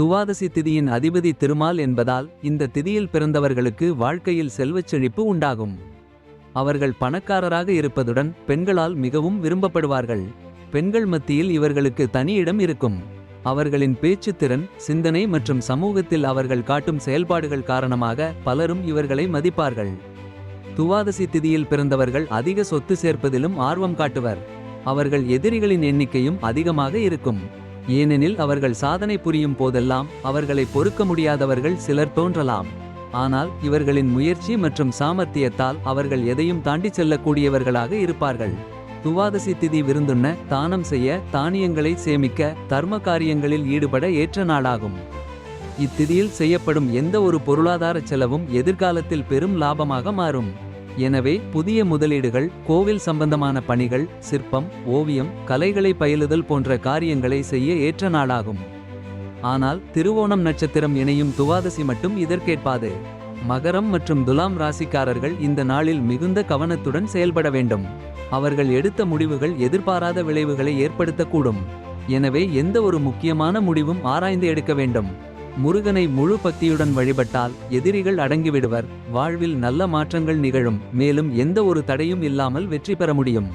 துவாதசி திதியின் அதிபதி திருமால் என்பதால் இந்த திதியில் பிறந்தவர்களுக்கு வாழ்க்கையில் செல்வச் செழிப்பு உண்டாகும். அவர்கள் பணக்காரராக இருப்பதுடன் பெண்களால் மிகவும் விரும்பப்படுவார்கள். பெண்கள் மத்தியில் இவர்களுக்கு தனி இடம் இருக்கும். அவர்களின் பேச்சுத் திறன் சிந்தனை மற்றும் சமூகத்தில் அவர்கள் காட்டும் செயல்பாடுகள் காரணமாக பலரும் இவர்களை மதிப்பார்கள். துவாதசி திதியில் பிறந்தவர்கள் அதிக சொத்து சேர்ப்பதிலும் ஆர்வம் காட்டுவர். அவர்கள் எதிரிகளின் எண்ணிக்கையும் அதிகமாக இருக்கும். ஏனெனில் அவர்கள் சாதனை புரியும் போதெல்லாம் அவர்களை பொறுக்க முடியாதவர்கள் சிலர் தோன்றலாம். ஆனால் இவர்களின் முயற்சி மற்றும் சாமர்த்தியத்தால் அவர்கள் எதையும் தாண்டி செல்லக்கூடியவர்களாக இருப்பார்கள். துவாதசி திதி விருந்துண்ண தானம் செய்ய தானியங்களை சேமிக்க தர்ம காரியங்களில் ஈடுபட ஏற்ற நாளாகும். இத்திதியில் செய்யப்படும் எந்த ஒரு பொருளாதார செலவும் எதிர்காலத்தில் பெரும் லாபமாக மாறும். எனவே புதிய முதலீடுகள் கோவில் சம்பந்தமான பணிகள் சிற்பம் ஓவியம் கலைகளை பயிலுதல் போன்ற காரியங்களை செய்ய ஏற்ற நாளாகும். ஆனால் திருவோணம் நட்சத்திரம் இணையும் துவாதசி மட்டும் இதற்கேற்பாது. மகரம் மற்றும் துலாம் ராசிக்காரர்கள் இந்த நாளில் மிகுந்த கவனத்துடன் செயல்பட வேண்டும். அவர்கள் எடுத்த முடிவுகள் எதிர்பாராத விளைவுகளை ஏற்படுத்தக்கூடும். எனவே எந்த ஒரு முக்கியமான முடிவும் ஆராய்ந்து எடுக்க வேண்டும். முருகனை முழு பக்தியுடன் வழிபட்டால் எதிரிகள் அடங்கிவிடுவர். வாழ்வில் நல்ல மாற்றங்கள் நிகழும். மேலும் எந்த ஒரு தடையும் இல்லாமல் வெற்றி பெற முடியும்.